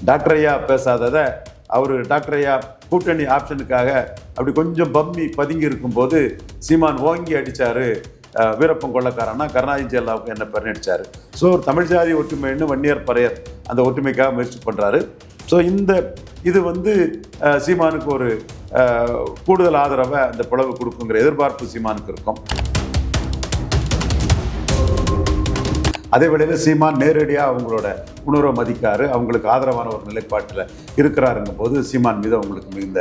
Doctor ஐயா பேசாததை அவர் doctor ஐயா கூட்டணி ஆப்ஷனுக்காக அப்படி கொஞ்சம் பம்மி பதுங்கி இருக்கும்போது சீமான் ஓங்கி அடிச்சாரு. அஹ், வீரப்பன் கொள்ளக்காரன்னா கருணாநிதி ஜெயலலிதாவுக்கு என்ன பேர் ஸோ தமிழ் ஜாதி ஒற்றுமைன்னு வன்னியர் பறையர் அந்த ஒற்றுமைக்காக முயற்சி பண்ணுறாரு ஸோ இந்த இது வந்து சீமானுக்கு ஒரு கூடுதல் ஆதரவை அந்த பிளவு கொடுக்குங்கிற எதிர்பார்ப்பு சீமானுக்கு இருக்கும். அதே வேளையில் சீமான் நேரடியாக அவங்களோட உணர்வை மதிக்காரு. அவங்களுக்கு ஆதரவான ஒரு நிலைப்பாட்டில் இருக்கிறாருங்கும் போது சீமான் மீது அவங்களுக்கு மிகுந்த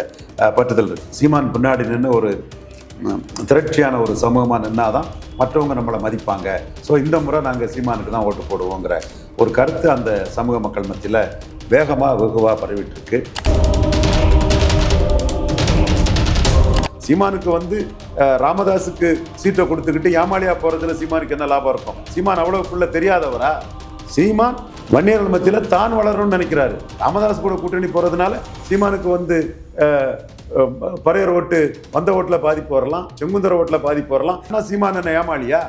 பற்றுதல் இருக்குது சீமான் பின்னாடி நின்று ஒரு திரட்சியான ஒரு சமூகமாக நின்னாதான் மற்றவங்க நம்மளை மதிப்பாங்க. ஸோ இந்த முறை நாங்கள் சீமானுக்கு தான் ஓட்டு போடுவோங்கிற ஒரு கருத்து அந்த சமூக மக்கள் மத்தியில் வேகமாக வெகுவாக பரவிட்டுருக்கு சீமானுக்கு வந்து ராமதாஸுக்கு சீட்டை கொடுத்துக்கிட்டு ஏமாளியா போறதுல சீமானுக்கு என்ன லாபம் இருக்கும்? சீமான் அவ்வளவுக்குள்ள தெரியாதவரா? சீமான் வன்னியர்கள் மத்தியில் தான் வளரணும்னு நினைக்கிறாரு. ராமதாஸ் கூட கூட்டணி போறதுனால சீமானுக்கு வந்து பறையர் ஓட்டு வந்த ஓட்டில் பாதிப்பு வரலாம் செங்குந்தர ஓட்டில் பாதிப்பு வரலாம். ஆனால் சீமான் என்ன ஏமாளியா?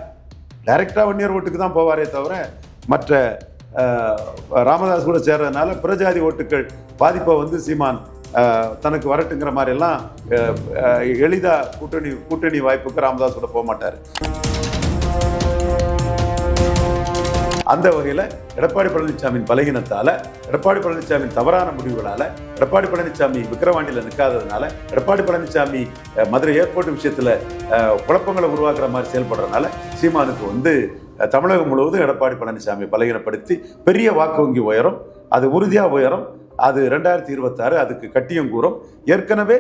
டைரக்டாக வன்னியர் ஓட்டுக்கு தான் போவாரே தவிர மற்ற ராமதாஸ் கூட சேர்றதுனால பிரஜாதி ஓட்டுகள் பாதிப்பை வந்து சீமான் தனக்கு வரட்டுங்கிற மாதிரி எல்லாம் எளிதா கூட்டணி கூட்டணி வாய்ப்புக்கு ராமதாஸ் கூட போக மாட்டார். அந்த வகையில் எடப்பாடி பழனிசாமியின் பலகீனத்தால் எடப்பாடி பழனிசாமியின் தவறான முடிவுகளால் எடப்பாடி பழனிசாமி விக்கிரவாண்டியில் நிற்காததுனால எடப்பாடி பழனிசாமி மதுரை ஏர்போர்ட் விஷயத்தில் குழப்பங்களை உருவாக்குற மாதிரி செயல்படுறதுனால சீமானுக்கு வந்து தமிழகம் முழுவதும் எடப்பாடி பழனிசாமி பலகீனப்படுத்தி பெரிய வாக்கு வங்கி உயரும் அது உறுதியாக உயரும் அது ரெண்டாயிரத்தி இருபத்தாறு அதுக்கு கட்டியம் கூறும். ஏற்கனவே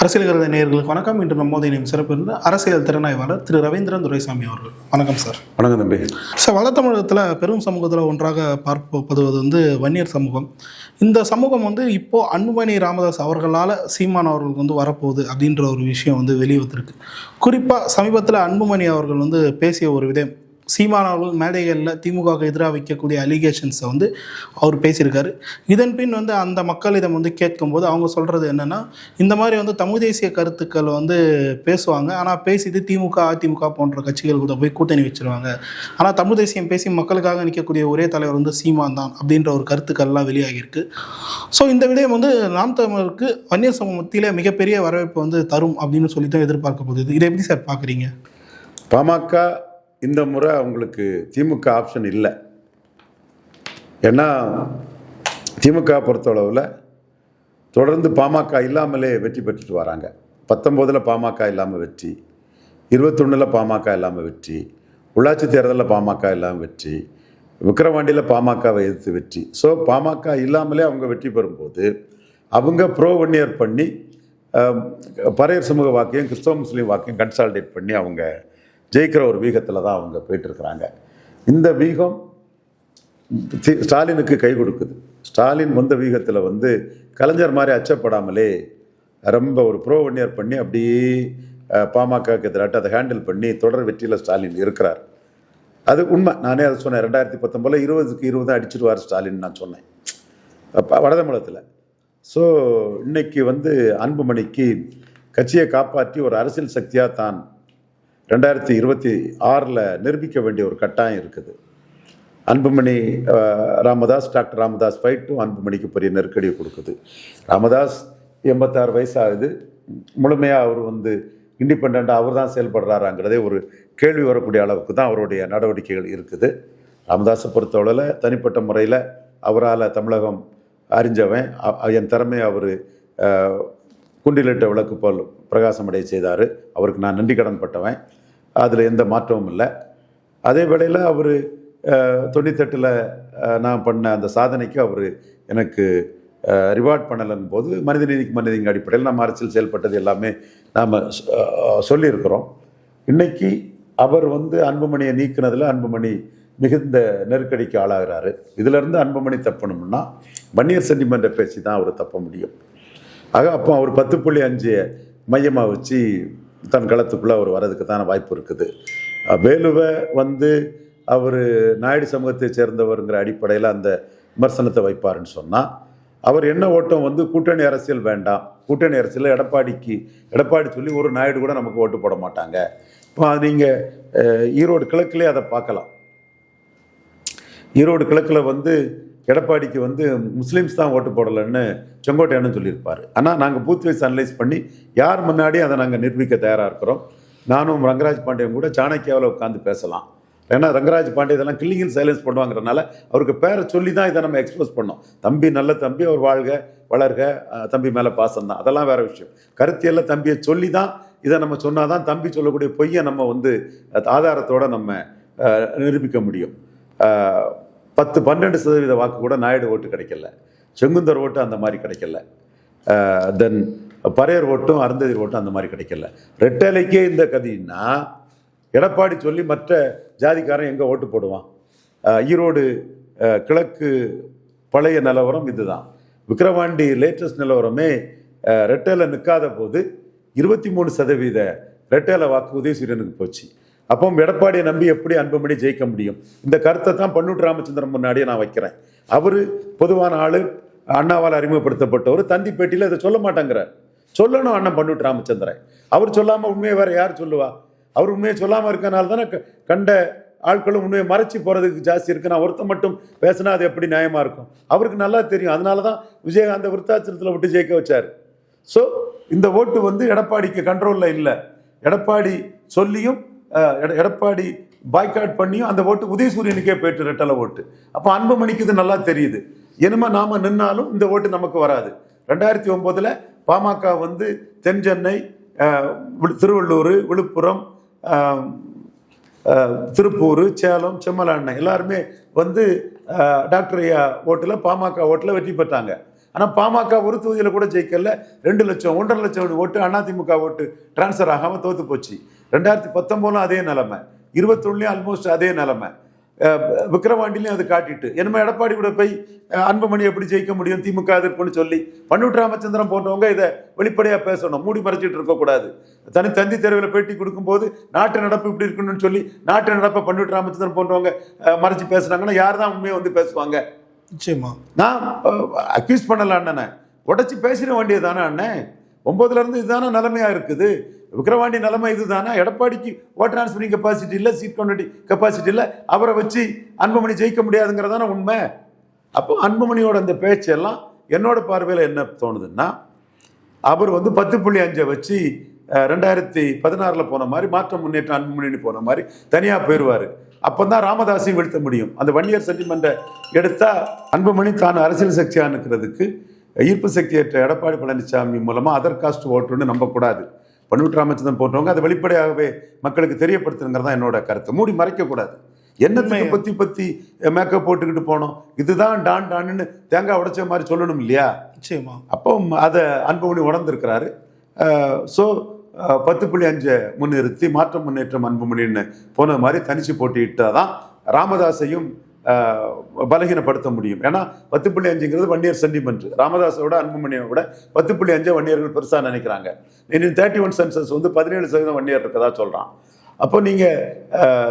அரசியல் கருத நேயர்களுக்கு வணக்கம். இன்று நம்மோது இணையும் சிறப்பு இருந்து அரசியல் திறனாய்வாளர் திரு ரவீந்திரன் துரைசாமி அவர்கள். வணக்கம் சார். வணக்கம் தம்பி. சார் வள தமிழகத்தில் பெரும் சமூகத்தில் ஒன்றாக பார்க்கப்படுவது வந்து வன்னியர் சமூகம். இந்த சமூகம் வந்து இப்போ அன்புமணி ராமதாஸ் அவர்களால் சீமான் அவர்களுக்கு வந்து வரப்போகுது அப்படின்ற ஒரு விஷயம் வந்து வெளியே வந்திருக்கு குறிப்பாக சமீபத்தில் அன்புமணி அவர்கள் வந்து பேசிய ஒரு விதம் சீமான் அவர்கள் மேடைகளில் திமுகவுக்கு எதிராக வைக்கக்கூடிய அலிகேஷன்ஸை வந்து அவர் பேசியிருக்காரு. இதன் பின் வந்து அந்த மக்களிடம் வந்து கேட்கும்போது அவங்க சொல்கிறது என்னென்னா இந்த மாதிரி வந்து தமிழ் தேசிய கருத்துக்கள் வந்து பேசுவாங்க. ஆனால் பேசிட்டு திமுக அதிமுக போன்ற கட்சிகள் கூட போய் கூட்டணி வச்சிருவாங்க. ஆனால் தமிழ் தேசியம் பேசி மக்களுக்காக நிற்கக்கூடிய ஒரே தலைவர் வந்து சீமான் தான் அப்படின்ற ஒரு கருத்துக்கள்லாம் வெளியாகியிருக்கு. ஸோ இந்த விடயம் வந்து நாம் தமிழருக்கு வன்னியர் சமூகத்தில் மத்தியில் மிகப்பெரிய வரவேற்பு வந்து தரும் அப்படின்னு சொல்லி தான் எதிர்பார்க்கப்படுது. இதை எப்படி சார் பார்க்குறீங்க பாமக இந்த முறை அவங்களுக்கு திமுக ஆப்ஷன் இல்லை. ஏன்னா திமுக பொறுத்தளவில் தொடர்ந்து பாமக இல்லாமலே வெற்றி பெற்றுட்டு வராங்க. பத்தொம்போதில் பாமக இல்லாமல் வெற்றி இருபத்தொன்னில் பாமக இல்லாமல் வெற்றி உள்ளாட்சி தேர்தலில் பாமக இல்லாமல் வெற்றி விக்கிரவாண்டியில் பாமகவை எதிர்த்து வெற்றி. ஸோ பாமக இல்லாமலே அவங்க வெற்றி பெறும்போது அவங்க ப்ரோ ஒன்னியர் பண்ணி பறையர் சமூக வாக்கையும் கிறிஸ்தவ முஸ்லீம் வாக்கையும் கன்சால்டேட் பண்ணி அவங்க ஜெயிக்கிற ஒரு வீகத்தில் தான் அவங்க போயிட்டுருக்குறாங்க. இந்த வீகம் ஸ்டாலினுக்கு கை கொடுக்குது. ஸ்டாலின் வந்த வீகத்தில் வந்து கலைஞர் மாதிரி அச்சப்படாமலே ரொம்ப ஒரு ப்ரோவன்யர் பண்ணி அப்படியே அஹ், பாமகவுக்கு எதிராட்டு அதை ஹேண்டில் பண்ணி தொடர் வெற்றியில் ஸ்டாலின் இருக்கிறார். அது உண்மை. நானே அதை சொன்னேன். ரெண்டாயிரத்தி பத்தொம்பதில் இருபதுக்கு இருபது அடிச்சிடுவார் ஸ்டாலின் நான் சொன்னேன். அப்ப வடதமிழத்தில் ஸோ இன்னைக்கு வந்து அன்புமணிக்கு கட்சியை காப்பாற்றி ஒரு அரசியல் சக்தியாக தான் ரெண்டாயிரத்தி இருபத்தி ஆறில் நிரூபிக்க வேண்டிய ஒரு கட்டாயம் இருக்குது. அன்புமணி ராமதாஸ் டாக்டர் ராமதாஸ் ஃபைட்டும் அன்புமணிக்கு பெரிய நெருக்கடியை கொடுக்குது. ராமதாஸ் எண்பத்தாறு வயசாகுது. முழுமையாக அவர் வந்து இண்டிபெண்ட்டாக அவர் தான் செயல்படுறாராங்கிறதே ஒரு கேள்வி வரக்கூடிய அளவுக்கு தான் அவருடைய நடவடிக்கைகள் இருக்குது. ராமதாஸை பொறுத்தவரையில் தனிப்பட்ட முறையில் அவரால் தமிழகம் அறிஞ்சவன். என் திறமையை அவர் குண்டிலிட்ட விளக்கு போல் பிரகாசமடைய செய்தார். அவருக்கு நான் நன்றி கடன் பட்டவன். அதில் எந்த மாற்றமும் இல்லை. அதே வேளையில் அவர் தொண்ணூத்தெட்டில் நான் பண்ண அந்த சாதனைக்கு அவர் எனக்கு ரிவார்ட் பண்ணலன் போது மனிதநீதிக்கு மனிதங்க அடிப்படையில் நம்ம அரசியல் செயல்பட்டது எல்லாமே நாம் சொல்லியிருக்கிறோம். இன்னைக்கு அவர் வந்து அன்புமணியை நீக்கினதில் அன்புமணி மிகுந்த நெருக்கடிக்கு ஆளாகிறாரு. இதிலிருந்து அன்புமணி தப்பணும்னா வன்னியர் சென்டிமெண்ட்டை பேசி தான் அவர் தப்ப முடியும். ஆக அப்போ அவர் பத்து புள்ளி அஞ்சு மையமாக வச்சு தன் களத்துக்குள்ளே அவர் வர்றதுக்கு தான் வாய்ப்பு இருக்குது. வேலுவை வந்து அவர் நாயுடு சமூகத்தை சேர்ந்தவருங்கிற அடிப்படையில் அந்த விமர்சனத்தை வைப்பாருன்னு சொன்னால் அவர் என்ன ஓட்டம் வந்து கூட்டணி அரசியல் வேண்டாம். கூட்டணி அரசியல் எடப்பாடிக்கு எடப்பாடி சொல்லி ஒரு நாயுடு கூட நமக்கு ஓட்டு போட மாட்டாங்க. இப்போ நீங்கள் ஈரோடு கிழக்குலேயே அதை பார்க்கலாம். ஈரோடு கிழக்கில் வந்து எடப்பாடிக்கு வந்து முஸ்லீம்ஸ் தான் ஓட்டு போடலைன்னு செங்கோட்டையானு சொல்லியிருப்பார். ஆனால் நாங்கள் பூத் வைஸ் அனலைஸ் பண்ணி யார் முன்னாடி அதை நாங்கள் நிரூபிக்க தயாராக இருக்கிறோம். நானும் ரங்கராஜ் பாண்டியன் கூட சாணக்கியாவில் உட்காந்து பேசலாம். ஏன்னா ரங்கராஜ் பாண்டிய இதெல்லாம் கில்லிங்கில் சைலன்ஸ் பண்ணுவாங்கிறனால அவருக்கு பேரை சொல்லி தான் இதை நம்ம எக்ஸ்போஸ் பண்ணோம். தம்பி நல்ல தம்பி அவர் வாழ்க வளர்க தம்பி மேலே பாசம் தான். அதெல்லாம் வேற விஷயம். கருத்தியெல்லாம் தம்பியை சொல்லி தான் இதை நம்ம சொன்னால் தான் தம்பி சொல்லக்கூடிய பொய்யை நம்ம வந்து ஆதாரத்தோடு ஆதாரத்தோட நம்ம நிரூபிக்க முடியும். பத்து பன்னெண்டு சதவீத வாக்கு கூட நாயுடு ஓட்டு கிடைக்கல. செங்குந்தர் ஓட்டு அந்த மாதிரி கிடைக்கல. தென் பறையர் ஓட்டும் அருந்ததிர் ஓட்டும் அந்த மாதிரி கிடைக்கல. ரெட்டலைக்கே இந்த கதின்னா எடப்பாடி சொல்லி மற்ற ஜாதிக்காரன் எங்கே ஓட்டு போடுவான்? ஈரோடு கிழக்கு பழைய நிலவரம் இதுதான். விக்கிரவாண்டி லேட்டஸ்ட் நிலவரமே ரெட்டேல நிற்காத போது இருபத்தி மூணு சதவீத ரெட்டேல வாக்கு உதயசூரியனுக்கு போச்சு. அப்போ எடப்பாடியை நம்பி எப்படி அன்புமணி ஜெயிக்க முடியும்? இந்த கருத்தை தான் பன்னூட்டு ராமச்சந்திரன் முன்னாடியே நான் வைக்கிறேன். அவர் பொதுவான ஆள் அண்ணாவால் அறிமுகப்படுத்தப்பட்டவர் தந்தி பேட்டியில் அதை சொல்ல மாட்டேங்கிறார். சொல்லணும் அண்ணன் பன்னூட்டு ராமச்சந்திரன். அவர் சொல்லாமல் உண்மையை வேற யார் சொல்லுவா? அவர் உண்மையை சொல்லாமல் இருக்கனால தானே க- கண்ட ஆட்களும் உண்மையை மறைச்சி போகிறதுக்கு ஜாஸ்தி இருக்கு. நான் ஒருத்தன் மட்டும் பேசினா அது எப்படி நியாயமாக இருக்கும்? அவருக்கு நல்லா தெரியும். அதனால தான் விஜயகாந்த் விருத்தாச்சலத்தில் விட்டு ஜெயிக்க வச்சார். ஸோ இந்த ஓட்டு வந்து எடப்பாடிக்கு கண்ட்ரோலில் இல்லை. எடப்பாடி சொல்லியும் எடப்பாடி பாய்காட் பண்ணியும் அந்த ஓட்டு உதயசூரியனுக்கே போயிட்டு ரெட்டலை ஓட்டு. அப்போ அன்புமணிக்கு இது நல்லா தெரியுது. என்னமோ நாம் நின்னாலும் இந்த ஓட்டு நமக்கு வராது. ரெண்டாயிரத்தி ஒம்போதில் பாமக வந்து தென் சென்னை திருவள்ளூர் விழுப்புரம் திருப்பூர் சேலம் செம்மலாண்ணை எல்லாருமே வந்து டாக்டர் ஐயா ஓட்டில் பாமக ஓட்டில் வெற்றி பெற்றாங்க. ஆனால் பாமக ஒரு தொகுதியில் கூட ஜெயிக்கல. ரெண்டு லட்சம் ஒன்றரை லட்சம் ஓட்டு அதிமுக ஓட்டு டிரான்ஸ்ஃபர் ஆகாமல் தோற்று போச்சு. ரெண்டாயிரத்தி பத்தொம்போதும் அதே நிலமை. இருபத்தொன்னுலையும் ஆல்மோஸ்ட் அதே நிலமை. அஹ், விக்கிரவாண்டிலையும் அது காட்டிட்டு என்னமே எடப்பாடி கூட போய் அன்புமணி எப்படி ஜெயிக்க முடியும் திமுக எதிர்ப்புன்னு சொல்லி பன்னூட்டு ராமச்சந்திரன் போன்றவங்க இதை வெளிப்படையாக பேசணும். மூடி மறைச்சிட்டு இருக்கக்கூடாது தனி தந்தி தெருவில் பேட்டி கொடுக்கும்போது நாட்டு நடப்பு இப்படி இருக்கணும்னு சொல்லி நாட்டு நடப்பை பன்னூட்டு ராமச்சந்திரன் போன்றவங்க மறைச்சு பேசுனாங்கன்னா யார் தான் உண்மையை வந்து பேசுவாங்க? நிச்சயமா. நான் அக்யூஸ் பண்ணல அண்ணனை. உடச்சி பேசிட வேண்டியது தானே அண்ணன் ஒன்பதுல இருந்து இதுதானே நிலைமையா இருக்குது? விக்கிரவாண்டி நிலைமை இதுதானே? எடப்பாடிக்கு ஓட் டிரான்ஸ்ஃபரிங் கெப்பாசிட்டி இல்லை சீட் கவுண்டடி கெப்பாசிட்டி இல்லை அவரை வச்சு அன்புமணி ஜெயிக்க முடியாதுங்கிறதான உண்மை? அப்போ அன்புமணியோட அந்த பேச்செல்லாம் என்னோட பார்வையில் என்ன தோணுதுன்னா அவர் வந்து பத்து புள்ளி அஞ்சை வச்சு ரெண்டாயிரத்தி பதினாறில் போன மாதிரி மாற்றம் முன்னேற்றம் அன்புமணின்னு போன மாதிரி தனியாக போயிடுவார் அப்போ தான் ராமதாஸையும் வீழ்த்த முடியும். அந்த வன்னியர் சென்டிமெண்ட்டை எடுத்தால் அன்புமணி தான் அரசியல் சக்தியாக இருக்கிறதுக்கு ஈர்ப்பு சக்தியற்ற எடப்பாடி பழனிசாமி மூலமாக அதர் காஸ்ட் ஓட்டுன்னு நம்பக்கூடாது. பன்னூற்று ராமச்சந்திரன் போன்றவங்க அதை வெளிப்படையாகவே மக்களுக்கு தெரியப்படுத்துங்கிறது தான் என்னோட கருத்து. மூடி மறைக்கக்கூடாது. என்னத்துக்கு உண்மை. பற்றி பற்றி மேக்கப் போட்டுக்கிட்டு போனோம்? இதுதான் டான் டான்னு தேங்காய் உடைச்ச மாதிரி சொல்லணும் இல்லையா? நிச்சயமா. அப்போ அதை அன்புமணி உணர்ந்திருக்கிறாரு. ஸோ பத்து புள்ளி அஞ்சை முன்னிறுத்தி மாற்றம் முன்னேற்றம் அன்புமணின்னு போன மாதிரி தனிச்சு போட்டியிட்டால் தான் ராமதாஸையும் பலகீனப்படுத்த முடியும். ஏன்னா பத்து புள்ளி அஞ்சுங்கிறது வன்னியர் சென்டிமெண்ட் ராமதாஸோட அன்புமணியை விட பத்து புள்ளி அஞ்சு வன்னியர்கள் பெருசாக நினைக்கிறாங்க. இன்னும் தேர்ட்டி ஒன் சென்சஸ் வந்து பதினேழு சதவீதம் வன்னியர் இருக்கதா சொல்கிறான் அப்போ நீங்கள்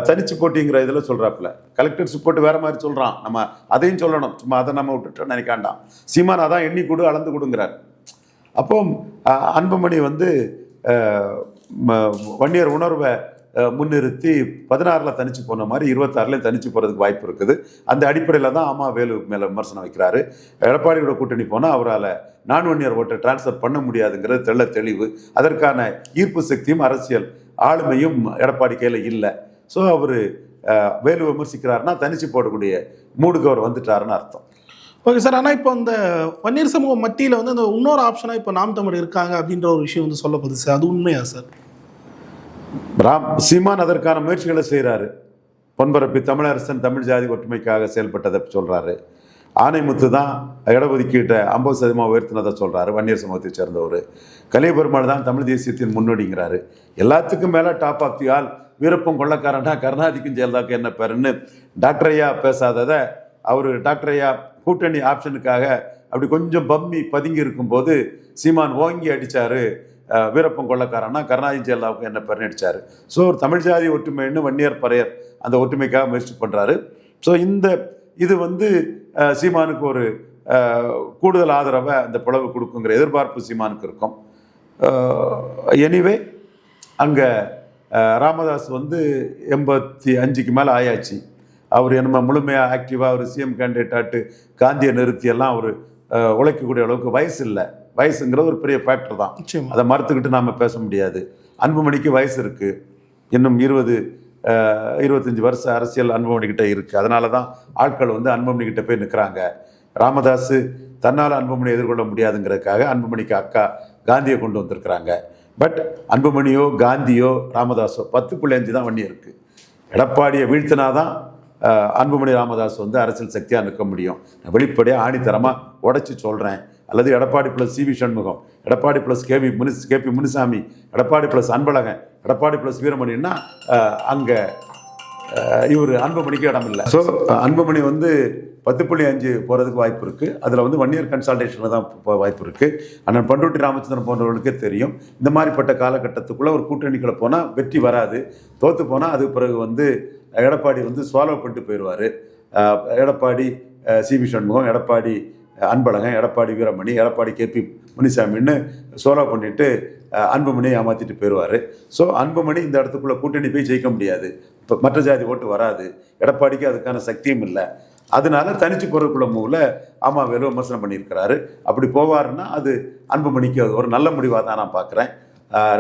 தனிச்சு போட்டிங்கிற இதில் சொல்கிறாப்புல கலெக்டர் போட்டு வேற மாதிரி சொல்கிறான் நம்ம அதையும் சொல்லணும். சும்மா அதை நம்ம விட்டுட்டு நினைக்காண்டாம். சீமான் அதான் எண்ணி கொடு அளந்து கொடுங்கிறார். அப்போ அன்புமணி வந்து ம- வன்னியர் உணர்வை முன்னிறுத்தி பதினாறில் தனிச்சு போன மாதிரி இருபத்தாறுலையும் தனிச்சு போகிறதுக்கு வாய்ப்பு இருக்குது. அந்த அடிப்படையில் தான் ஆமா வேலு மேலே விமர்சனம் வைக்கிறாரு. எடப்பாடியோட கூட்டணி போனால் அவரால் நான் ஒன் இயர் ஓட்டை டிரான்ஸ்ஃபர் பண்ண முடியாதுங்கிறது தெள்ள தெளிவு. அதற்கான ஈர்ப்பு சக்தியும் அரசியல் ஆளுமையும் எடப்பாடி கையில் இல்லை. ஸோ அவர் வேலு விமர்சிக்கிறாருன்னா தனிச்சு போடக்கூடிய மூடுக்கு அவர் வந்துட்டாருன்னு அர்த்தம். Okay sir. ஆனால் இப்போ அந்த பன்னீர் சமூகம் மத்தியில் வந்து அந்த இன்னொரு ஆப்ஷனாக இப்போ நாம் தமிழ் இருக்காங்க அப்படின்ற ஒரு விஷயம் வந்து சொல்லப்படுது சார். அது உண்மையா சார்? ராம் சீமான் அதற்கான முயற்சிகளை செய்கிறாரு பொன்பரப்பி தமிழரசன் தமிழ் ஜாதி ஒற்றுமைக்காக செயல்பட்டதை சொல்கிறாரு ஆனைமுத்து தான் இடஒதுக்கீட்டை ஐம்பது சதவீதமாக உயர்த்தினதை சொல்கிறாரு வன்னியர் சமூகத்தை சேர்ந்தவர். கலியபெருமாள் தான் தமிழ் தேசியத்தின் முன்னோடிங்கிறாரு. எல்லாத்துக்கும் மேலே டாப் ஆஃப் தி ஆல் வீரப்பம் கொள்ளக்காரன்டா கருணாதிக்கும் ஜெயலலிதாவுக்கு என்ன பேருன்னு டாக்டர் ஐயா பேசாததை அவர் டாக்டர் ஐயா கூட்டணி ஆப்ஷனுக்காக அப்படி கொஞ்சம் பம்மி பதுங்கி இருக்கும்போது சீமான் ஓங்கி அடித்தார் வீரப்பன் கொள்ளக்காரன்னா கருணாநிதி ஜெயலலாவுக்கு என்ன பரிணடிச்சார் ஸோ ஒரு தமிழ் ஜாதி ஒற்றுமைன்னு வன்னியர் பறையர் அந்த ஒற்றுமைக்காக முயற்சி பண்ணுறாரு ஸோ இந்த இது வந்து சீமானுக்கு ஒரு கூடுதல் ஆதரவை அந்த பிளவு கொடுக்குங்கிற எதிர்பார்ப்பு சீமானுக்கு இருக்கும். எனிவே அங்கே ராமதாஸ் வந்து எண்பத்தி அஞ்சுக்கு மேலே ஆயாச்சு. அவர் என்ன முழுமையாக ஆக்டிவாக ஒரு சிஎம் கேண்டிடேட் ஆட்டு காந்தியை நிறுத்தி எல்லாம் அவர் உழைக்கக்கூடிய அளவுக்கு வயசு இல்லை. வயசுங்கிறது ஒரு பெரிய ஃபேக்டர் தான். அதை மறுத்துக்கிட்டு நாம் பேச முடியாது. அன்புமணிக்கு வயசு இருக்குது இன்னும் இருபது இருபத்தஞ்சி வருஷம் அரசியல் அன்புமணிக்கிட்ட இருக்குது அதனால தான் ஆட்கள் வந்து அன்புமணிக்கிட்ட போய் நிற்கிறாங்க ராமதாஸ் தன்னால் அன்புமணி எதிர்கொள்ள முடியாதுங்கிறதுக்காக அன்புமணிக்கு அக்கா காந்தியை கொண்டு வந்திருக்கிறாங்க. பட் அன்புமணியோ காந்தியோ ராமதாஸோ பத்து புள்ளி அஞ்சு தான் வண்ணி இருக்குது எடப்பாடியை வீழ்த்தினாதான் அன்புமணி ராமதாஸ் வந்து அரசியல் சக்தியாக நிற்க முடியும். நான் வெளிப்படையாக ஆணித்தரமாக உடைச்சி சொல்கிறேன் அல்லது Edappadi plus C V Shanmugam Edappadi plus KV Munis KP Munisamy Edappadi plus Anbazhagan Edappadi plus வீரமணின்னா அங்கே இவர் அன்புமணிக்கு இடம் இல்லை. ஸோ அன்புமணி வந்து பத்து புள்ளி அஞ்சு போகிறதுக்கு வாய்ப்பு இருக்குது அதில் வந்து ஒன் இயர் கன்சல்டேஷனில் தான் வாய்ப்பு இருக்குது அண்ணன் பண்ருட்டி ராமச்சந்திரன் போன்றவர்களுக்கே தெரியும். இந்த மாதிரிப்பட்ட காலகட்டத்துக்குள்ளே ஒரு கூட்டணிக்குள்ளே போனால் வெற்றி வராது. தோற்று போனால் அது பிறகு வந்து எடப்பாடி வந்து சுவாலோ பண்ணிட்டு போயிடுவார் Edappadi C V Shanmugam Edappadi Anbazhagan Edappadi Veeramani Edappadi KP முனிசாமின்னு solo பண்ணிட்டு அன்புமணியை ஏமாற்றிட்டு போயிடுவார் ஸோ அன்புமணி இந்த இடத்துக்குள்ளே கூட்டணி போய் ஜெயிக்க முடியாது. இப்போ மற்ற ஜாதி ஓட்டு வராது. எடப்பாடிக்கு அதுக்கான சக்தியும் இல்லை. அதனால தனிச்சு போகிறதுக்குள்ள மூவில் ஆமாம் வேலு விமர்சனம் பண்ணியிருக்கிறாரு. அப்படி போவாருன்னா அது அன்புமணிக்கு ஒரு நல்ல முடிவாக தான் நான் பார்க்குறேன்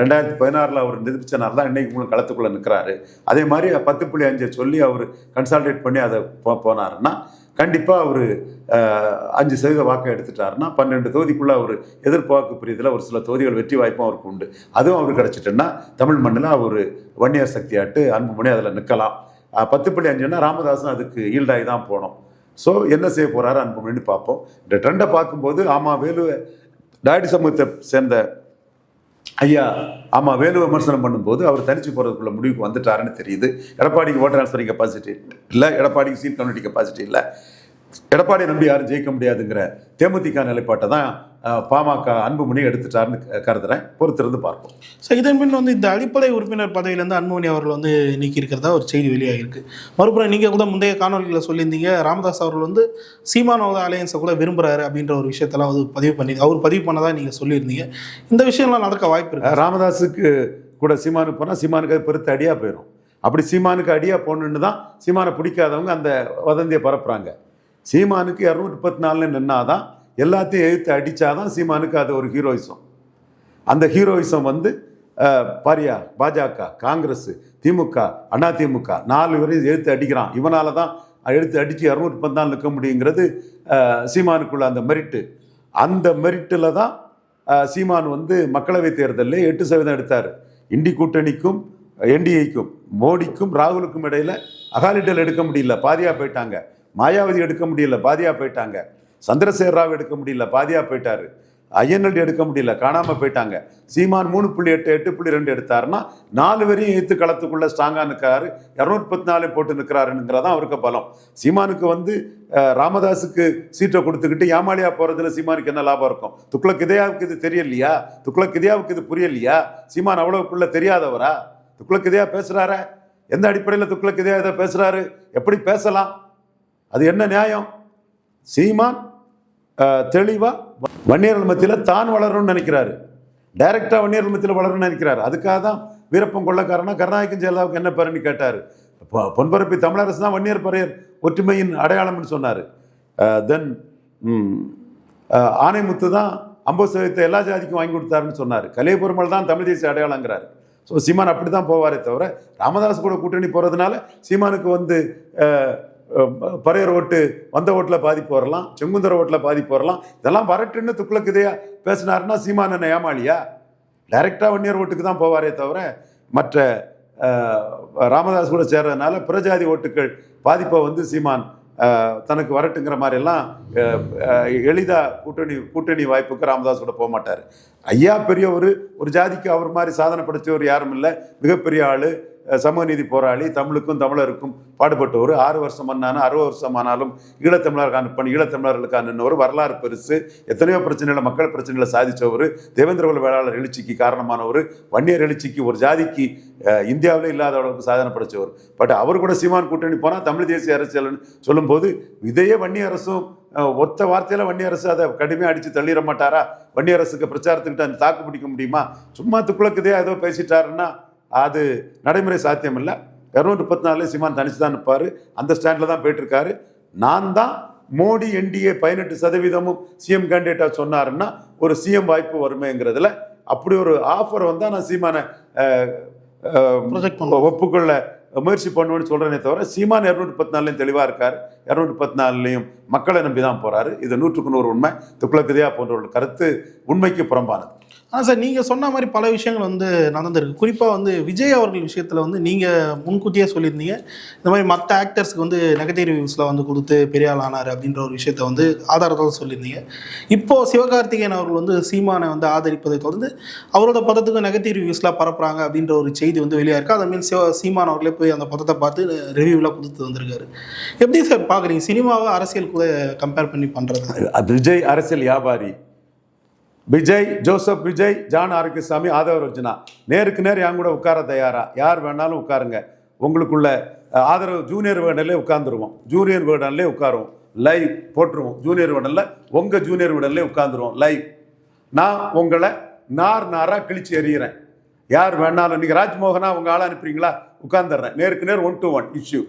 ரெண்டாயிரத்தி பதினாறில் அவர் நிரூபிச்சனால தான் இன்றைக்கு மூணு களத்துக்குள்ளே நிற்கிறாரு அதே மாதிரி பத்து புள்ளி அஞ்சை சொல்லி அவர் கன்சால்டேட் பண்ணி அதை போ போனாருன்னா கண்டிப்பாக அவர் அஞ்சு சதவீத வாக்கை எடுத்துட்டாருன்னா பன்னெண்டு தொகுதிக்குள்ளே அவர் எதிர்பார்க்கு பிரியத்தில் ஒரு சில தொகுதிகள் வெற்றி வாய்ப்பும் அவருக்கு உண்டு. அதுவும் அவர் கிடச்சிட்டுன்னா தமிழ் மண்ணில் அவர் வன்னியர் சக்தியாட்டு அன்புமணி அதில் நிற்கலாம் பத்து புள்ளி அஞ்சுன்னா ராமதாசன் அதுக்கு ஈல்டாகி தான் போனோம். ஸோ என்ன செய்ய போகிறாரு அன்புமணின்னு பார்ப்போம். இந்த ட்ரெண்டை பார்க்கும்போது ஆமாம் வேலு டாடி சமூகத்தை சேர்ந்த ஐயா ஆமாம் வேலு விமர்சனம் பண்ணும்போது அவர் தனிச்சு போகிறதுக்குள்ள முடிவுக்கு வந்துட்டாருன்னு தெரியுது. எடப்பாடிக்கு ஓட்டர் ட்ரான்ஸ்ஃபரிங் கெப்பாசிட்டி இல்லை எடப்பாடிக்கு சீட் கம்யூனிட்டி கெப்பாசிட்டி இல்லை. எடப்பாடி நம்பி யாரும் ஜெயிக்க முடியாதுங்கிற தேமுதிக நிலைப்பாட்டை தான் பாமக அன்புமணி எடுத்துட்டாருன்னு க- கருதுறேன். பொறுத்திருந்து பார்ப்போம். ஸோ இதன் பின் வந்து இந்த அடிப்படை உறுப்பினர் பதவியிலேருந்து அன்புமணி அவர்கள் வந்து நீக்கி இருக்கிறதா ஒரு செய்தி வெளியாகிருக்கு மறுபுறம் நீங்கள் கூட முந்தைய காணொலியில் சொல்லியிருந்தீங்க ராமதாஸ் அவர்கள் வந்து சீமானோத அலையன்ஸை கூட விரும்புகிறாரு அப்படின்ற ஒரு விஷயத்தெல்லாம் வந்து பதிவு பண்ணி அவர் பதிவு பண்ணதா நீங்கள் சொல்லியிருந்தீங்க. இந்த விஷயம்லாம் நடக்க வாய்ப்பு இருக்கு. அஹ், ராமதாஸுக்கு கூட சீமானுக்கு போனால் சீமானுக்கு அது பெருத்த அடியாக போயிடும் அப்படி சீமானுக்கு அடியாக போகணுன்னு தான் சீமானை பிடிக்காதவங்க அந்த வதந்தியை பரப்புகிறாங்க சீமானுக்கு இரநூத்தி முப்பத்தி நாலுன்னு நின்னாதான் எல்லாத்தையும் எழுத்து அடித்தாதான் சீமானுக்கு அது ஒரு ஹீரோயிசம். அந்த ஹீரோயிசம் வந்து பாரியா பாஜக காங்கிரஸ் திமுக அதிமுக நாலு பேரையும் எழுத்து அடிக்கிறான். இவனால தான் எழுத்து அடித்து இரநூத்தி பத்தால் நிற்க முடியுங்கிறது சீமானுக்குள்ள அந்த மெரிட்டு. அந்த மெரிட்டில் தான் சீமான் வந்து மக்களவைத் தேர்தலில் எட்டு சதவீதம் எடுத்தார். இண்டி கூட்டணிக்கும் என்டிஏக்கும் மோடிக்கும் ராகுலுக்கும் இடையில் அகாலிடல் எடுக்க முடியல. பாதியாக போயிட்டாங்க. மாயாவதி எடுக்க முடியல பாதியாக போயிட்டாங்க. சந்திரசேகர் ராவ் எடுக்க முடியல பாதியாக போயிட்டார். ஐஎன்எல்டி எடுக்க முடியல காணாமல் போயிட்டாங்க. சீமான் மூணு புள்ளி எட்டு எட்டு புள்ளி ரெண்டு எடுத்தாருன்னா நாலு வரையும் எய்த்து களத்துக்குள்ளே ஸ்ட்ராங்காக நிற்கிறாரு இரநூத்தி நாலு போட்டு நிற்கிறாருங்கிறதான் அவருக்கு பலம். சீமானுக்கு வந்து ராமதாஸுக்கு சீட்டை கொடுத்துக்கிட்டு ஏமாளியா போகிறதுல சீமானுக்கு என்ன லாபம் இருக்கும்? துக்ளக் இதயாவுக்கு இது தெரியலையா? துக்ளக் இதயாவுக்கு இது புரியலையா? சீமான் அவ்வளோக்குள்ளே தெரியாதவரா? துக்ளக் இதையா பேசுகிறாரா எந்த அடிப்படையில் துக்ளக் இதையா இதை பேசுகிறாரு எப்படி பேசலாம்? அது என்ன நியாயம்? சீமான் தெளிவாக தெளிவா வன்னியர்கள் மத்தியில் தான் வளரணும்னு நினைக்கிறாரு. டைரக்டா வன்னியர்கள் மத்தியில் வளரணும்னு நினைக்கிறாரு. அதுக்காக தான் வீரப்பன் கொள்ளக்காரனா கருணாநிதிக்கும் ஜெயலலாவுக்கு என்ன பேருன்னு கேட்டார்? பொன்பரப்பி தமிழரசு தான் வன்னியர் பறையர் ஒற்றுமையின் அடையாளம்னு சொன்னார். தென் ஆனைமுத்து தான் ஐம்பது சதவீதத்தை எல்லா ஜாதிக்கும் வாங்கி கொடுத்தாருன்னு சொன்னார். கலியபெருமாள் தான் தமிழ் தேசிய அடையாளங்கிறார். ஸோ சீமான் அப்படி தான் போவாரே தவிர ராமதாஸ் கூட கூட்டணி போகிறதுனால சீமானுக்கு வந்து பறையர் ஓட்டு வந்த ஓட்டில் பாதிப்பு வரலாம் செங்குந்தர ஓட்டில் பாதிப்பு வரலாம். இதெல்லாம் வரட்டுன்னு துக்குளக்கு இதையா பேசினாருன்னா சீமான் என்ன ஏமாளியா? டைரெக்டாக வன்னியர் ஓட்டுக்கு தான் போவாரே தவிர மற்ற ராமதாஸ் கூட சேர்றதுனால பிரஜாதி ஓட்டுகள் பாதிப்பை வந்து சீமான் தனக்கு வரட்டுங்கிற மாதிரிலாம் எளிதாக கூட்டணி கூட்டணி வாய்ப்புக்கு ராமதாஸ் கூட போக மாட்டார். ஐயா பெரியவர் ஒரு ஜாதிக்கு அவர் மாதிரி சாதனை படைச்சவர் யாரும் இல்லை. மிகப்பெரிய ஆள். சமூக நீதி போராளி தமிழுக்கும் தமிழருக்கும் பாடுபட்டவர். ஆறு வருஷம் ஆனாலும் அறுபது வருஷம் ஆனாலும் ஈழத்தமிழருக்கான பணி ஈழத்தமிழர்களுக்கான ஒரு வரலாறு பெருசு. எத்தனையோ பிரச்சனைகளை மக்கள் பிரச்சனைகளை சாதித்தவர் தேவேந்திரகுல வேளாளர் எழுச்சிக்கு காரணமானவர். வன்னியர் எழுச்சிக்கு ஒரு ஜாதிக்கு இந்தியாவிலே இல்லாத அளவுக்கு சாதனை படைச்சவர். பட் அவர் கூட சீமான் கூட்டணி போனால் தமிழ் தேசிய அரசியல்னு சொல்லும்போது இதையே வன்னிய அரசும் ஒத்த வார்த்தையில் வன்னிய அரசு அதை கடுமையாக அடித்து தள்ளிட மாட்டாரா? வன்னிய அரசுக்கு பிரச்சாரத்துக்கிட்ட அந்த தாக்கு பிடிக்க முடியுமா? சும்மா துக்குளக்குதே ஏதோ பேசிட்டாருன்னா அது நடைமுறை சாத்தியம் இல்லை இரநூத்தி முப்பத்தி நாலுல சீமான் தனிச்சு தான் நிற்பார் அந்த ஸ்டாண்டில் தான் போயிட்டு இருக்காரு நான் தான் மோடி என்டிஏ பதினெட்டு சதவீதமும் சிஎம் கேண்டிடேட்டாக சொன்னாருன்னா ஒரு சிஎம் வாய்ப்பு வருமேங்கிறதுல அப்படி ஒரு ஆஃபர் வந்தால் நான் சீமான. ஒப்புக்கொள்ள முயற்சி பண்ணுவேன்னு சொல்கிறேனே தவிர சீமான் இரநூத்தி பத்து நாலுலையும் தெளிவாக இருக்கார். இரநூத்தி பத்து நாலுலையும் மக்களை நம்பி தான் போகிறாரு இது நூற்றுக்கு நூறு உண்மை. துக்ளக்கதியா போன்றவர்கள் கருத்து உண்மைக்கு புறம்பானது. ஆ சார் நீங்கள் சொன்ன மாதிரி பல விஷயங்கள் வந்து நடந்திருக்கு. குறிப்பாக வந்து விஜய் அவர்கள் விஷயத்தில் வந்து நீங்கள் முன்கூட்டியே சொல்லியிருந்தீங்க. இந்த மாதிரி மற்ற ஆக்டர்ஸ்க்கு வந்து நெகட்டிவ் ரிவ்யூஸில் வந்து கொடுத்து பெரிய ஆள் ஆனார் அப்படின்ற ஒரு விஷயத்த வந்து ஆதாரத்தோடு சொல்லியிருந்தீங்க. இப்போது சிவகார்த்திகேயன் அவர்கள் வந்து சீமானை வந்து ஆதரிப்பதை தொடர்ந்து அவரோட பதத்துக்கு நெகட்டிவ் ரிவ்யூஸ்லாம் பரப்புகிறாங்க அப்படின்ற ஒரு செய்தி வந்து வெளியாக இருக்குது அதை மீன் சிவ சீமான் அவர்களே போய் அந்த பதத்தை பார்த்து ரிவ்யூலாம் கொடுத்து வந்திருக்காரு. எப்படி சார் பார்க்குறீங்க சினிமாவை அரசியல் கூட கம்பேர் பண்ணி பண்ணுறது அது விஜய் அரசியல் வியாபாரி. விஜய் ஜோசப் விஜய் ஜான் ஆரோக்கியசாமி ஆதவ ரச்சனா நேருக்கு நேர் என் கூட உட்கார தயாரா? யார் வேணாலும் உட்காருங்க. உங்களுக்குள்ள ஆதரவு ஜூனியர் வேர்டன்லேயே உட்காந்துருவோம் ஜூனியர் வேர்டன்லேயே உட்காருவோம். லைவ் போட்டுருவோம். ஜூனியர் வேர்டனில் உங்கள் ஜூனியர் வேர்டன்லே உட்காந்துருவோம் லைவ் நான் உங்களை நார் நாராக கிழிச்சு எறிகிறேன் யார் வேணாலும் இன்றைக்கி ராஜ்மோகனா உங்கள் ஆளை அனுப்புறீங்களா? உட்காந்துடுறேன் நேருக்கு நேர் ஒன் டு ஒன் இஷ்யூ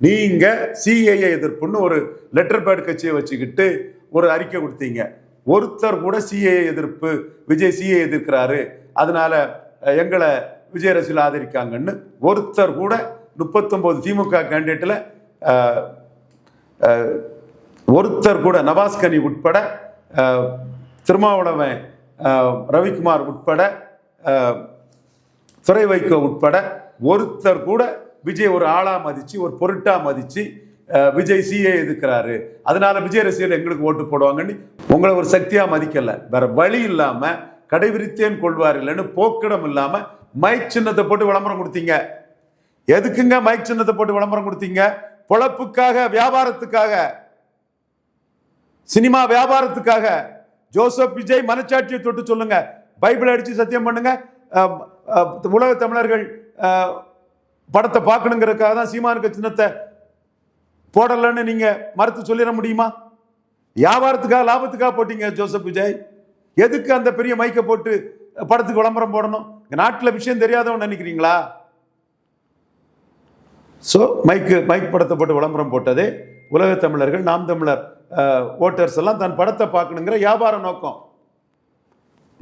நீங்கள் சிஏஏ எதிர்ப்புன்னு ஒரு லெட்டர் பேட் கட்சியை வச்சுக்கிட்டு ஒரு அறிக்கை கொடுத்தீங்க. ஒருத்தர் கூட சிஏ எதிர்ப்பு விஜய் சிஏ எதிர்க்கிறாரு. அதனால எங்களை விஜய் ரசிகர்கள் ஆதரிக்காங்கன்னு ஒருத்தர் கூட முப்பத்தொம்போது திமுக கேண்டிடேட்டில் ஒருத்தர் கூட நவாஸ்கனி உட்பட திருமாவளவன் ரவிக்குமார் உட்பட துறை வைக்கோ உட்பட ஒருத்தர் கூட விஜய் ஒரு ஆளாக மதித்து ஒரு பொருட்டாக மதித்து விஜய் சிஏ எதுக்குறாரு? அதனால விஜய் ரசிகர் எங்களுக்கு ஓட்டு போடுவாங்கன்னு உங்களை ஒரு சக்தியா மதிக்கல. வேற வழி இல்லாம கடைபிடித்தேன் கொள்வார் இல்லைன்னு போக்கிடம் இல்லாம மைக் சின்னத்தை போட்டு விளம்பரம் கொடுத்தீங்க. எதுக்குங்க மைக் சின்னத்தை போட்டு விளம்பரம் கொடுத்தீங்க? பொழப்புக்காக வியாபாரத்துக்காக. சினிமா வியாபாரத்துக்காக. ஜோசப் விஜய் மனச்சாட்சியை தொட்டு சொல்லுங்க. பைபிள் அடிச்சு சத்தியம் பண்ணுங்க. உலக தமிழர்கள் படத்தை பார்க்கணுங்கிறதுக்காக தான் சீமானுக்கு சின்னத்தை போடலன்னு நீங்க மறுத்து சொல்லிட முடியுமா? வியாபாரத்துக்காக லாபத்துக்காக போட்டீங்க ஜோசப் விஜய். எதுக்கு அந்த பெரிய மைக்கை போட்டு படத்துக்கு விளம்பரம் போடணும்? இங்க நாட்டில் விஷயம் தெரியாதவன் நினைக்கிறீங்களா? ஸோ மைக்கு மைக் படத்தை போட்டு விளம்பரம் போட்டதே உலக தமிழர்கள் நாம் தமிழர் ஓட்டர்ஸ் எல்லாம் தன் படத்தை பார்க்கணுங்கிற வியாபார நோக்கம்.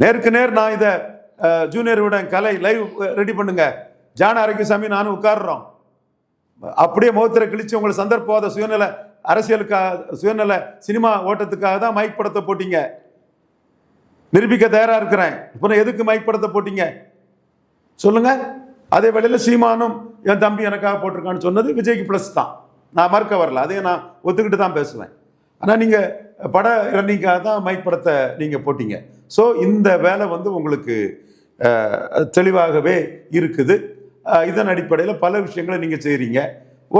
நேருக்கு நேர் நான் இதை ஜூனியர் விட கலை லைவ் ரெடி பண்ணுங்க. ஜான ஆரோக்கியசாமி நானும் உட்கார்றோம். அப்படியே முகத்திர கிழிச்சு உங்களை சந்தர்ப்பவாத சுயநல அரசியலுக்காக சுயநல சினிமா ஓட்டத்துக்காக தான் மைக் படத்தை போட்டீங்க. நிரூபிக்க தயாராக இருக்கிறேன். இப்போ நான் எதுக்கு மைக் படத்தை போட்டீங்க? சொல்லுங்க. அதே வேளையில் சீமானும் என் தம்பி எனக்காக போட்டிருக்கான்னு சொன்னது விஜய்க்கு ப்ளஸ் தான். நான் மறுக்க வரல. அதையும் நான் ஒத்துக்கிட்டு தான் பேசுவேன். ஆனால் நீங்கள் பட ரன்னிங்காக தான் மைக் படத்தை நீங்கள் போட்டீங்க. ஸோ இந்த வேலை வந்து உங்களுக்கு தெளிவாகவே இருக்குது. இதன் அடிப்படையில் பல விஷயங்களை நீங்கள் செய்கிறீங்க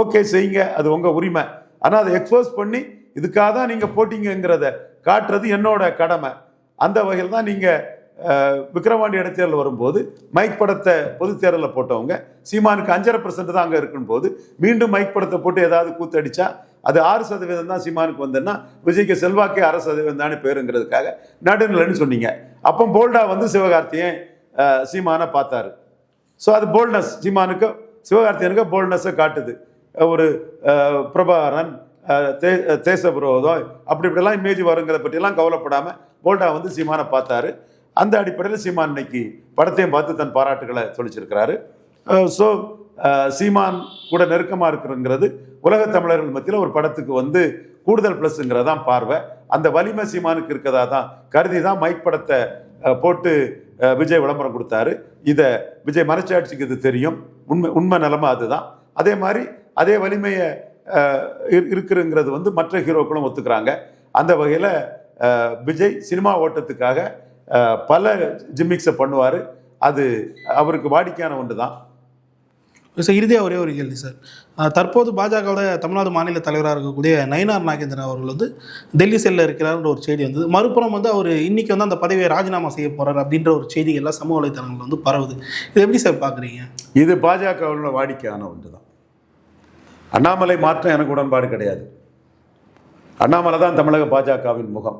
ஓகே செய்யுங்க. அது உங்கள் உரிமை. ஆனால் அதை எக்ஸ்போஸ் பண்ணி இதுக்காக தான் நீங்கள் போட்டிங்கிறத காட்டுறது என்னோட கடமை. அந்த வகையில் தான் நீங்கள் விக்ரவாண்டி இடைத்தேர்தல் வரும்போது மைக் படத்தை பொது தேர்தலில் போட்டவங்க சீமானுக்கு அஞ்சரை பர்சன்ட் தான் அங்கே இருக்கும் போது மீண்டும் மைக் படத்தை போட்டு ஏதாவது கூத்தடிச்சா அது ஆறு சதவீதம் தான் சீமானுக்கு வந்தேன்னா விஜய்க்கு செல்வாக்கே அரை சதவீதம் தானே பேருங்கிறதுக்காக நடுநிலைன்னு சொன்னீங்க. அப்போ போல்டா வந்து சிவகார்த்தியன் சீமானை பார்த்தாரு. ஸோ அது போல்ட்னஸ் சீமானுக்கு சிவகார்த்தியனுக்கு போல்ட்னஸை காட்டுது. ஒரு பிரபாகரன் தே தேச விரோதம் அப்படி இப்படிலாம் இமேஜ் வருங்கிறத பற்றியெல்லாம் கவலைப்படாமல் போல்டா வந்து சீமானை பார்த்தாரு. அந்த அடிப்படையில் சீமான் இன்னைக்கு படத்தையும் பார்த்து தன் பாராட்டுகளை சொல்லிச்சிருக்கிறாரு. ஸோ சீமான் கூட நெருக்கமாக இருக்கிறங்கிறது உலக தமிழர்கள் மத்தியில் ஒரு படத்துக்கு வந்து கூடுதல் ப்ளஸ்ங்கிறதான் பார்வை. அந்த வலிமை சீமானுக்கு இருக்கிறதா தான் கருதி தான் மைக் படத்தை போட்டு விஜய் விளம்பரம் கொடுத்தாரு. இதை விஜய் மனச்சாட்சிக்கு இது தெரியும். உண்மை உண்மை நிலமை அதுதான். அதே மாதிரி அதே வலிமையை இரு- இருக்குங்கிறது வந்து மற்ற ஹீரோக்களும் ஒத்துக்கிறாங்க. அந்த வகையில் விஜய் சினிமா ஓட்டத்துக்காக பல ஜிம்மிக்ஸை பண்ணுவார். அது அவருக்கு வாடிக்கையான ஒன்று தான் சார் இறுதியாக ஒரே ஒரு கேள்வி சார் தற்போது பாஜகவோட தமிழ்நாடு மாநில தலைவராக இருக்கக்கூடிய நயினார் நாகேந்திரன் அவர்கள் வந்து டெல்லி செல்ல இருக்கிறார்ன்ற ஒரு செய்தி வந்தது. மறுபுறம் வந்து அவர் இன்னைக்கு வந்து அந்த பதவியை ராஜினாமா செய்ய போறார் அப்படின்ற ஒரு செய்தி எல்லாம் சமூக வலைத்தளங்கள் வந்து பரவுது. இது எப்படி சார் பார்க்குறீங்க? இது பாஜகவில் வாடிக்கையான ஒன்று தான் அண்ணாமலை மாற்றம் எனக்கு உடன்பாடு கிடையாது. அண்ணாமலை தான் தமிழக பாஜகவின் முகம்.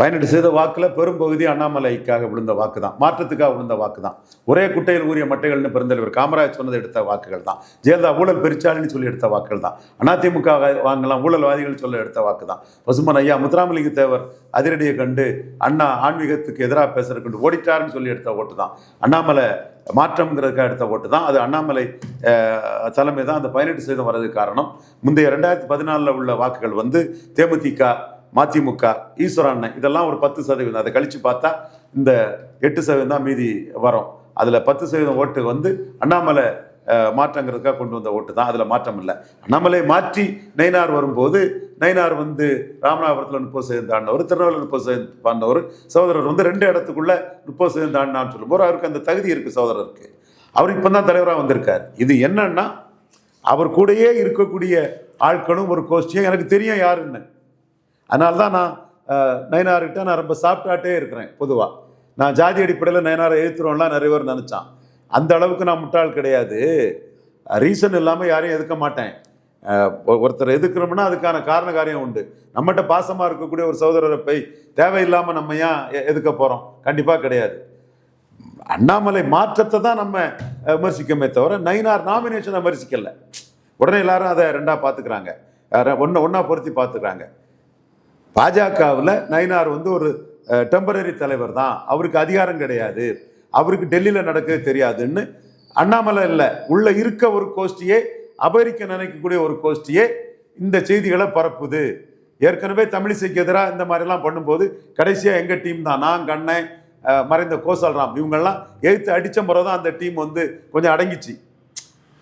பதினெட்டு சதவீத வாக்கில் பெரும்பகுதி அண்ணாமலைக்காக விழுந்த வாக்கு தான் மாற்றத்துக்காக விழுந்த வாக்கு தான் ஒரே குட்டையில் ஊறிய மட்டைகள்னு பெருந்தலைவர் காமராஜ் சொன்னது எடுத்த வாக்குகள் தான் ஜெயலலிதா ஊழல் பெருச்சாலின்னு சொல்லி எடுத்த வாக்குகள் தான் அதிமுக வாங்கலாம் ஊழல்வாதிகள் சொல்ல எடுத்த வாக்கு தான் பசுமன் ஐயா முத்துராமலிங்க தேவர் அதிரடியை கண்டு அண்ணா ஆன்மீகத்துக்கு எதிராக பேசுறதுக்கு கண்டு ஓடிட்டாருன்னு சொல்லி எடுத்த ஓட்டு தான் அண்ணாமலை மாற்றம்ங்கிறதுக்காக எடுத்த ஓட்டு தான் அது அண்ணாமலை தலைமை தான் அந்த பதினெட்டு சதவீதம் வர்றதுக்கு காரணம். முந்தைய ரெண்டாயிரத்தி பதினாலில் உள்ள வாக்குகள் வந்து தேமுதிக மதிமுக ஈஸ்வர அண்ணன் இதெல்லாம் ஒரு பத்து சதவீதம். அதை கழித்து பார்த்தா இந்த எட்டு சதவீதம் தான் மீதி வரும். அதில் பத்து சதவீதம் ஓட்டு வந்து அண்ணாமலை மாற்றங்கிறதுக்காக கொண்டு வந்த ஓட்டு தான். அதில் மாற்றம் இல்லை. அண்ணாமலை மாற்றி நயினார் வரும்போது நயினார் வந்து ராமநாதபுரத்தில் முப்பது சதவீதம் தாண்டினவர் திருநெல்வேலி முப்பது சதவீதம் தாண்டினவர். சகோதரர் வந்து ரெண்டு இடத்துக்குள்ள முப்பது சதவீதம் தாண்டினான்னு சொல்லும்போது அவருக்கு அந்த தகுதி இருக்குது சகோதரருக்கு. அவர் இப்போ தான் தலைவராக வந்திருக்கார். இது என்னன்னா அவர் கூடயே இருக்கக்கூடிய ஆட்களும் ஒரு கோஷ்டியும். எனக்கு தெரியும் யாருன்னு. அதனால தான் நான் அஹ், நயனார்கிட்ட நான் ரொம்ப சாப்பிட்டாட்டே இருக்கிறேன் பொதுவாக நான் ஜாதி அடிப்படையில் நயனாரை எழுத்துருவோம்லாம் நிறைய பேர் நினச்சான். அந்த அளவுக்கு நான் முட்டாள் கிடையாது. ரீசன் இல்லாமல் யாரையும் எதுக்க மாட்டேன். ஒருத்தர் எதுக்குறோம்னா அதுக்கான காரண காரியம் உண்டு. நம்மகிட்ட பாசமாக இருக்கக்கூடிய ஒரு சகோதரரை போய் தேவையில்லாமல் நம்ம ஏன் எ- எதுக்க போகிறோம் கண்டிப்பாக கிடையாது. அண்ணாமலை மாற்றத்தை தான் நம்ம விமர்சிக்கமே தவிர நயினார் நாமினேஷனை விமர்சிக்கல. உடனே எல்லாரும் அதை ரெண்டாக பார்த்துக்கிறாங்க. ஒன்று ஒன்றா பொருத்தி பார்த்துக்கிறாங்க. பாஜகவில் நயினார் வந்து ஒரு டெம்பரரி தலைவர் தான். அவருக்கு அதிகாரம் கிடையாது. அவருக்கு டெல்லியில் நடக்கிறது தெரியாதுன்னு. அண்ணாமலை இல்லை. உள்ள இருக்க ஒரு கோஷ்டியே அபகரிக்க நினைக்கக்கூடிய ஒரு கோஷ்டியே இந்த செய்திகளை பரப்புது. ஏற்கனவே தமிழிசைக்கு எதிராக இந்த மாதிரிலாம் பண்ணும்போது கடைசியாக எங்கள் டீம் தான்? நான் கண்ணன் மறைந்த கோசல்ராம். இவங்கெல்லாம் எழுத்து அடித்த முறை தான் அந்த டீம் வந்து கொஞ்சம் அடங்கிச்சு.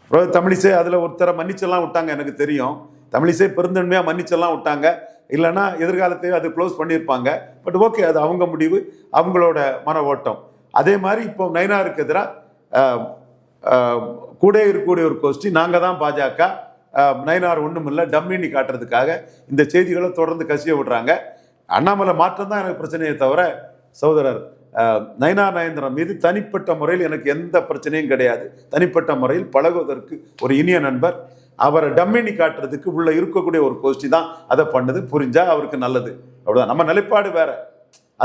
அப்புறம் தமிழிசை அதில் ஒருத்தரை மன்னிச்செல்லாம் விட்டாங்க எனக்கு தெரியும். தமிழிசை பெருந்தன்மையாக மன்னிச்செல்லாம் விட்டாங்க. இல்லைன்னா எதிர்காலத்தையே அது க்ளோஸ் பண்ணியிருப்பாங்க. பட் ஓகே அது அவங்க முடிவு அவங்களோட மன ஓட்டம். அதே மாதிரி இப்போ நைனாருக்கு எதிராக கூட இருக்கக்கூடிய ஒரு கோஷ்டி நாங்கள் தான் பாஜக நைனார் ஒன்றும் இல்லை டம்மினி காட்டுறதுக்காக இந்த செய்திகளை தொடர்ந்து கசிய விடுறாங்க. அண்ணாமலை மாற்றம் தான் எனக்கு பிரச்சனையே தவிர சகோதரர் நயனார் நயந்திரம் மீது தனிப்பட்ட முறையில் எனக்கு எந்த பிரச்சனையும் கிடையாது. தனிப்பட்ட முறையில் பழகுவதற்கு ஒரு இனிய நண்பர் அவரை டம்மினி காட்டுறதுக்கு உள்ள இருக்கக்கூடிய ஒரு கோஷ்டி தான் அதை பண்ணுது புரிஞ்சா அவருக்கு நல்லது. அப்படிதான் நம்ம நிலைப்பாடு வேற.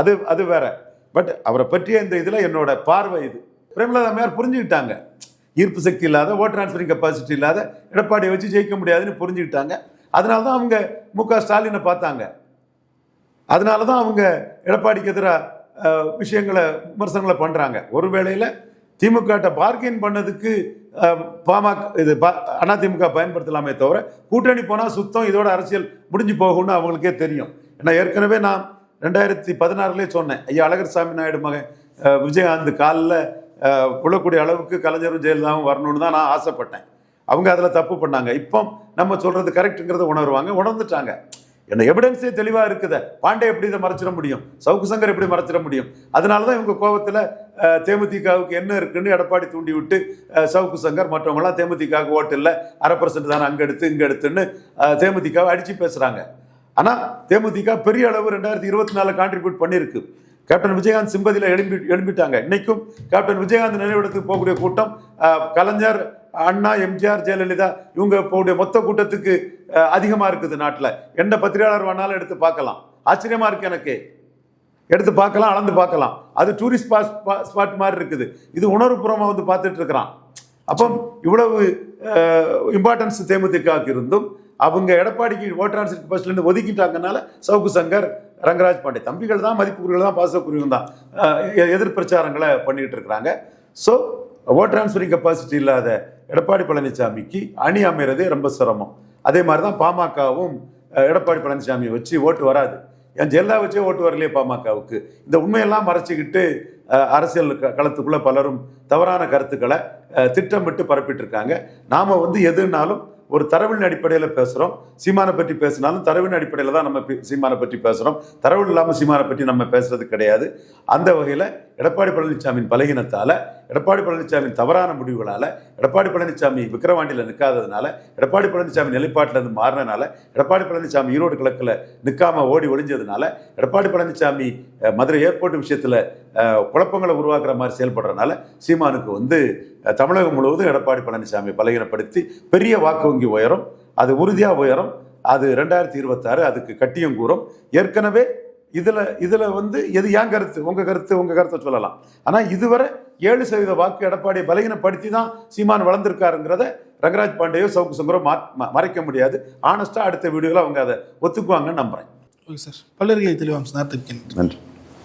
அது அது வேற. பட் அவரை பற்றிய இந்த இதில் என்னோட பார்வை இது. பிரேமலதா அம்மையார் புரிஞ்சுக்கிட்டாங்க. ஈர்ப்பு சக்தி இல்லாத ஓட் டிரான்ஸ்ஃபரிங் கெப்பாசிட்டி இல்லாத எடப்பாடியை வச்சு ஜெயிக்க முடியாதுன்னு புரிஞ்சுக்கிட்டாங்க. அதனால தான் அவங்க மு க ஸ்டாலினை பார்த்தாங்க. அதனால தான் அவங்க எடப்பாடிக்கு எதிராக விஷயங்களை விமர்சனங்களை பண்ணுறாங்க ஒரு வேளையில் திமுகட்ட பார்கெயின் பண்ணதுக்கு பாமக இது பா அதிமுக பயன்படுத்தலாமே தவிர கூட்டணி போனால் சுத்தம் இதோட அரசியல் முடிஞ்சு போகும்னு அவங்களுக்கே தெரியும். ஏன்னா ஏற்கனவே நான் ரெண்டாயிரத்தி பதினாறுலேயே சொன்னேன் ஐயா அழகர் சாமி நாயுடு மகன் விஜயகாந்த் காலில் விழக்கூடிய அளவுக்கு கலைஞரும் ஜெயலலிதாவும் வரணும்னு தான் நான் ஆசைப்பட்டேன். அவங்க அதில் தப்பு பண்ணாங்க. இப்போ நம்ம சொல்கிறது கரெக்டுங்கிறத உணர்வாங்க உணர்ந்துட்டாங்க. என்ன எவிடன்ஸே தெளிவாக இருக்குதே. பாண்டே எப்படி இதை மறைச்சிட முடியும்? சவுக்கு சங்கர் எப்படி மறைச்சிட முடியும்? அதனால தான் இவங்க கோபத்தில் தேமுதிகவுக்கு என்ன இருக்குன்னு எடப்பாடி தூண்டி விட்டு சவுக்கு சங்கர் மற்றவங்களாம் தேமுதிகவுக்கு ஓட்டு இல்லை அரை பர்சன்ட் தானே அங்கே எடுத்து இங்கே எடுத்துன்னு அஹ், தேமுதிகவை அடித்து பேசுகிறாங்க ஆனால் தேமுதிக பெரிய அளவு ரெண்டாயிரத்தி இருபத்தி நாலு கான்ட்ரிபியூட் பண்ணியிருக்கு கேப்டன் விஜயகாந்த் சிம்பதியில் எழும்பி எழும்பிட்டாங்க. இன்னைக்கும் கேப்டன் விஜயகாந்த் நினைவிடத்துக்கு போகக்கூடிய கூட்டம் கலைஞர் அண்ணா எம்ஜிஆர் ஜெயலலிதா இவங்க போகக்கூடிய மொத்த கூட்டத்துக்கு அதிகமாக இருக்குது நாட்டில். எந்த பத்திரிகையாளர் வேணாலும் எடுத்து பார்க்கலாம். ஆச்சரியமாக இருக்குது எனக்கு. எடுத்து பார்க்கலாம் அளந்து பார்க்கலாம். அது டூரிஸ்ட் ஸ்பாட் ஸ்பாட் மாதிரி இருக்குது. இது உணர்வுபூர்வமாக வந்து பார்த்துட்டு இருக்கிறான். அப்போ இவ்வளவு இம்பார்ட்டன்ஸ் தேமுதிகாவுக்கு இருந்தும் அவங்க எடப்பாடிக்கு ஓட்டரான்ஸ் பஸ்லேருந்து ஒதுக்கிட்டாங்கனால சவுக்கு சங்கர் ரங்கராஜ் பாண்டே தம்பிகள் தான் மதிப்புக்குரியவர்கள் தான் பாசக்குரியவங்க தான் எதிர்பிரச்சாரங்களை பண்ணிக்கிட்டு எதிர் பிரச்சாரங்களை இருக்கிறாங்க. ஸோ ஓட் டிரான்ஸ்ஃபரிங் கெப்பாசிட்டி இல்லாத எடப்பாடி பழனிசாமிக்கு அணி அமைறதே ரொம்ப சிரமம். அதே மாதிரி தான் பாமகவும் எடப்பாடி பழனிசாமியை வச்சு ஓட்டு வராது. என் ஜெயலலிதா வச்சே ஓட்டு வரலையே பாமகவுக்கு? இந்த உண்மையெல்லாம் மறைச்சிக்கிட்டு அரசியல் க- பலரும் தவறான கருத்துக்களை திட்டமிட்டு பரப்பிட்டு இருக்காங்க நாம் வந்து எதுனாலும் ஒரு தரவின் அடிப்படையில் பேசுகிறோம் சீமானை பற்றி பேசினாலும் தரவின் அடிப்படையில் தான் நம்ம சீமானை பற்றி பேசுகிறோம் தரவு இல்லாமல் சீமானை பற்றி நம்ம பேசுறது கிடையாது. அந்த வகையில் எடப்பாடி பழனிசாமியின் பலகீனத்தால் எடப்பாடி பழனிசாமி தவறான முடிவுகளால் எடப்பாடி பழனிசாமி விக்கிரவாண்டியில் நிற்காததுனால எடப்பாடி பழனிசாமி நிலைப்பாட்டில் இருந்து மாறினனால எடப்பாடி பழனிசாமி ஈரோடு கிழக்கில் நிற்காம ஓடி ஒளிஞ்சதுனால எடப்பாடி பழனிசாமி மதுரை ஏர்போர்ட் விஷயத்தில் குழப்பங்களை உருவாக்குற மாதிரி செயல்படுறதுனால சீமானுக்கு வந்து தமிழகம் முழுவதும் எடப்பாடி பழனிசாமி பலகீனப்படுத்தி பெரிய வாக்கு வங்கி உயரும் அது உறுதியாக உயரும் அது ரெண்டாயிரத்தி இருபத்தாறு அதுக்கு கட்டியம் கூறும். ஏற்கனவே இதில் இதில் வந்து எது ஏன் கருத்து? உங்கள் கருத்து உங்கள் கருத்தை சொல்லலாம். ஆனால் இதுவரை ஏழு சதவீத வாக்கு எடப்பாடியை பலகீனப்படுத்தி தான் சீமான் வளர்ந்துருக்காருங்கிறத ரங்கராஜ் பாண்டேயோ சவுக்கு சுந்தரோ மறைக்க முடியாது. ஆனஸ்ட்டாக அடுத்த வீடியோவில் அவங்க அதை ஒத்துக்குவாங்கன்னு நம்புகிறேன் ஓகே சார். சார் நேரத்துக்கு நன்றி.